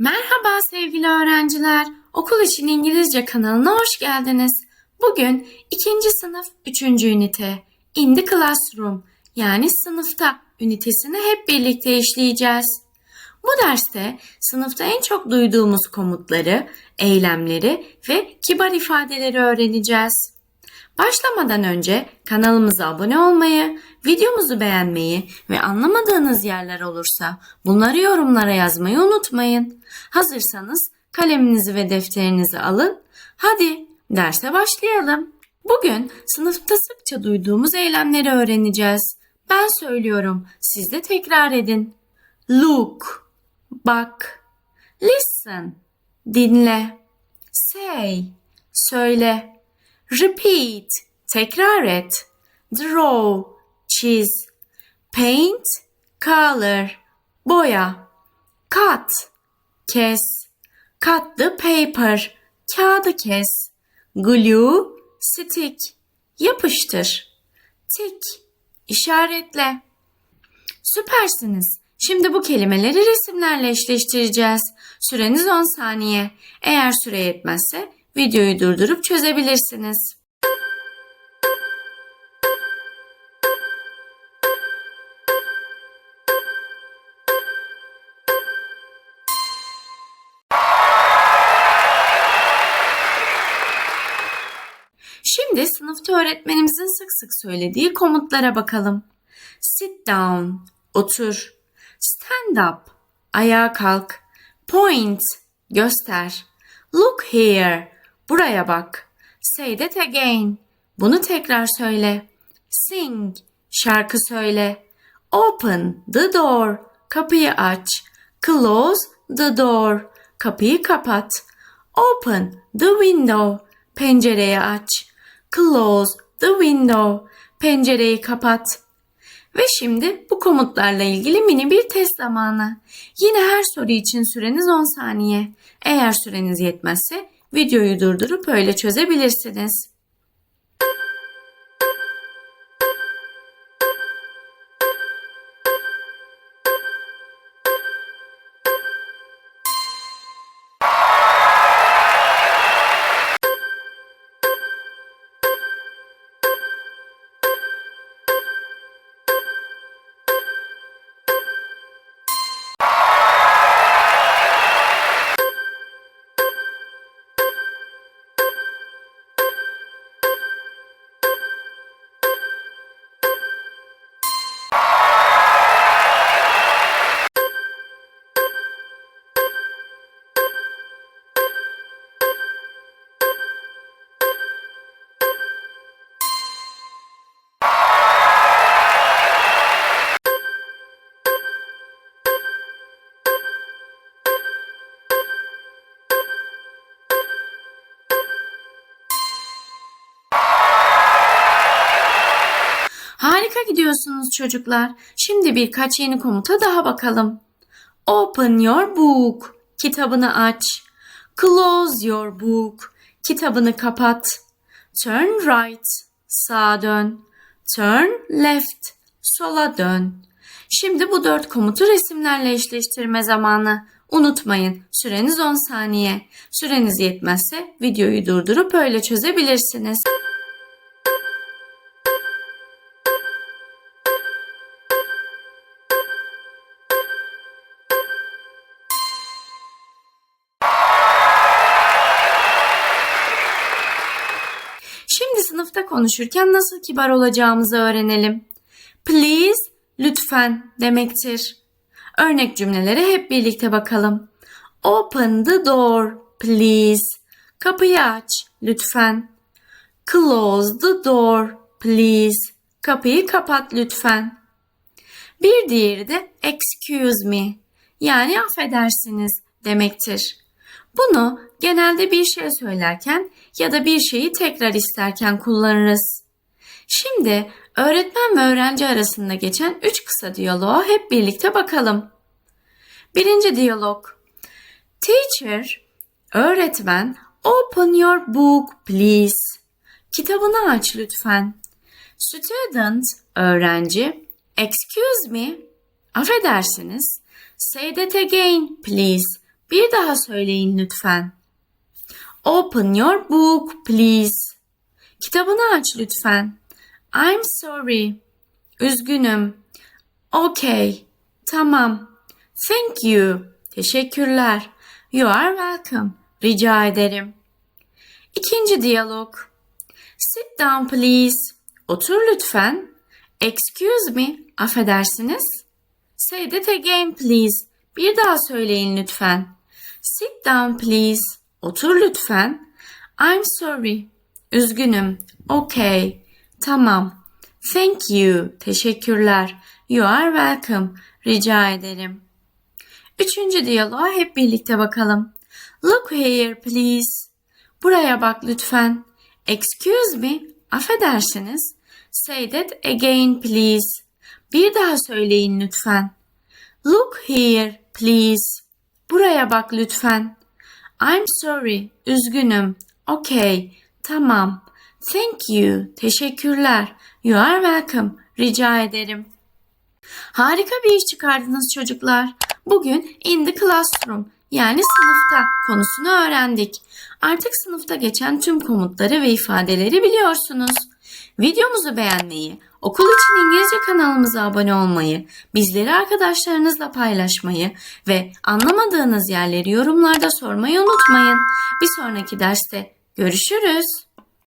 Merhaba sevgili öğrenciler. Okul için İngilizce kanalına hoş geldiniz. Bugün ikinci sınıf üçüncü ünite In the Classroom yani sınıfta ünitesini hep birlikte işleyeceğiz. Bu derste sınıfta en çok duyduğumuz komutları, eylemleri ve kibar ifadeleri öğreneceğiz. Başlamadan önce kanalımıza abone olmayı, videomuzu beğenmeyi ve anlamadığınız yerler olursa bunları yorumlara yazmayı unutmayın. Hazırsanız kaleminizi ve defterinizi alın. Hadi derse başlayalım. Bugün sınıfta sıkça duyduğumuz eylemleri öğreneceğiz. Ben söylüyorum, siz de tekrar edin. Look, bak. Listen, dinle. Say, söyle. Repeat, tekrar et. Draw, çiz. Paint, color, boya. Cut, kes. Cut the paper, kağıdı kes. Glue, stick, yapıştır. Tick, işaretle. Süpersiniz. Şimdi bu kelimeleri resimlerle eşleştireceğiz. Süreniz 10 saniye. Eğer süre yetmezse videoyu durdurup çözebilirsiniz. Şimdi sınıfta öğretmenimizin sık sık söylediği komutlara bakalım. Sit down, otur. Stand up, ayağa kalk. Point, göster. Look here, buraya bak. Say that again, bunu tekrar söyle. Sing, şarkı söyle. Open the door, kapıyı aç. Close the door, kapıyı kapat. Open the window, pencereyi aç. Close the window, pencereyi kapat. Ve şimdi bu komutlarla ilgili mini bir test zamanı. Yine her soru için süreniz 10 saniye. Eğer süreniz yetmezse videoyu durdurup öyle çözebilirsiniz. Harika gidiyorsunuz çocuklar. Şimdi birkaç yeni komuta daha bakalım. Open your book. Kitabını aç. Close your book. Kitabını kapat. Turn right. Sağa dön. Turn left. Sola dön. Şimdi bu dört komutu resimlerle eşleştirme zamanı. Unutmayın süreniz 10 saniye. Süreniz yetmezse videoyu durdurup öyle çözebilirsiniz. Sınıfta konuşurken nasıl kibar olacağımızı öğrenelim. Please, lütfen demektir. Örnek cümlelere hep birlikte bakalım. Open the door, please. Kapıyı aç, lütfen. Close the door, please. Kapıyı kapat lütfen. Bir diğeri de excuse me yani affedersiniz demektir. Bunu genelde bir şey söylerken ya da bir şeyi tekrar isterken kullanırız. Şimdi öğretmen ve öğrenci arasında geçen üç kısa diyaloğa hep birlikte bakalım. Birinci diyalog. Teacher, öğretmen, open your book please. Kitabını aç lütfen. Student, öğrenci, excuse me, affedersiniz. Say that again please. Bir daha söyleyin lütfen. Open your book please. Kitabını aç lütfen. I'm sorry. Üzgünüm. Okay. Tamam. Thank you. Teşekkürler. You are welcome. Rica ederim. İkinci diyalog. Sit down please. Otur lütfen. Excuse me. Affedersiniz. Say that again please. Bir daha söyleyin lütfen. Sit down please. Otur lütfen. I'm sorry. Üzgünüm. Okay. Tamam. Thank you. Teşekkürler. You are welcome. Rica ederim. Üçüncü diyaloğa hep birlikte bakalım. Look here please. Buraya bak lütfen. Excuse me. Affedersiniz. Say that again please. Bir daha söyleyin lütfen. Look here please. Buraya bak lütfen. I'm sorry. Üzgünüm. Okay. Tamam. Thank you. Teşekkürler. You are welcome. Rica ederim. Harika bir iş çıkardınız çocuklar. Bugün in the classroom yani sınıfta konusunu öğrendik. Artık sınıfta geçen tüm komutları ve ifadeleri biliyorsunuz. Videomuzu beğenmeyi, okul için İngilizce kanalımıza abone olmayı, bizleri arkadaşlarınızla paylaşmayı ve anlamadığınız yerleri yorumlarda sormayı unutmayın. Bir sonraki derste görüşürüz.